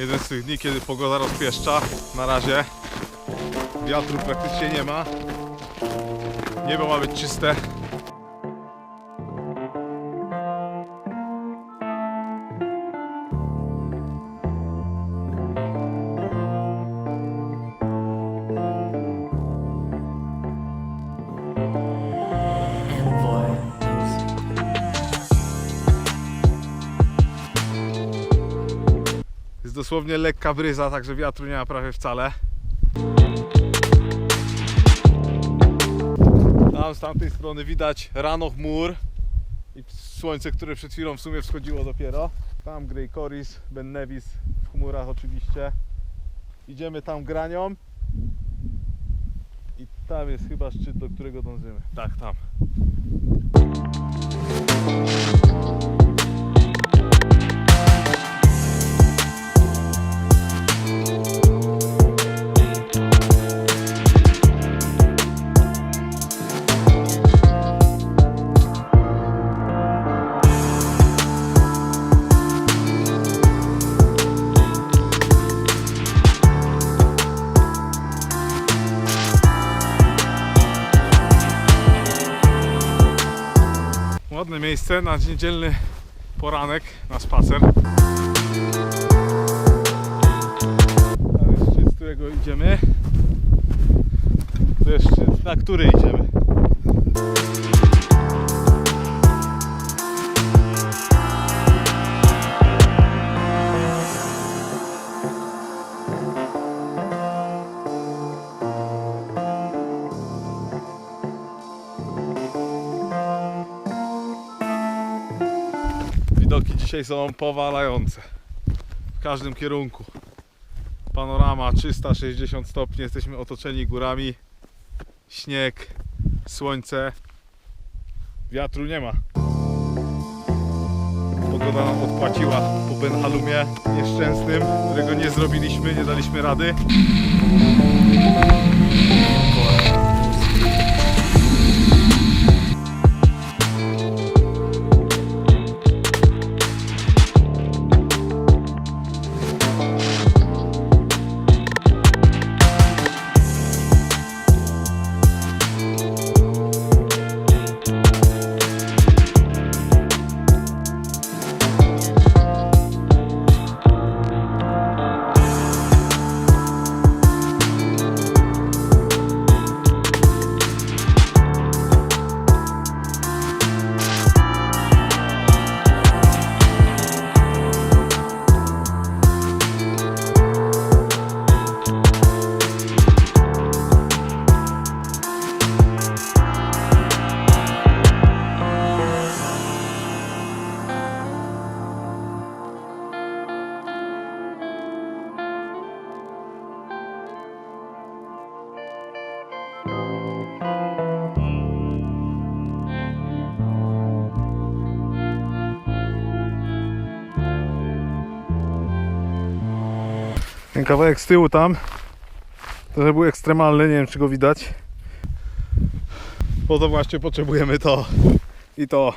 Jeden z tych dni, kiedy pogoda rozpieszcza. Na razie wiatru praktycznie nie ma. Niebo ma być czyste. Dosłownie lekka bryza, także wiatru nie ma prawie wcale. Tam z tamtej strony widać rano chmur i słońce, które przed chwilą w sumie wschodziło dopiero. Tam Grey Coris, Ben Nevis w chmurach oczywiście. Idziemy tam granią. I tam jest chyba szczyt, do którego dążymy. Tak, tam. Ładne miejsce na niedzielny poranek na spacer. Tam jest szczyt, z którego idziemy. To jest szczyt, na który idziemy. Widoki dzisiaj są powalające. W każdym kierunku. Panorama 360 stopni, jesteśmy otoczeni górami. Śnieg, słońce. Wiatru nie ma. Pogoda nam odpłaciła po Benhalumie nieszczęsnym, którego nie zrobiliśmy, nie daliśmy rady. Ten kawałek z tyłu tam trochę był ekstremalny, nie wiem czy go widać. Po to właśnie potrzebujemy to i to.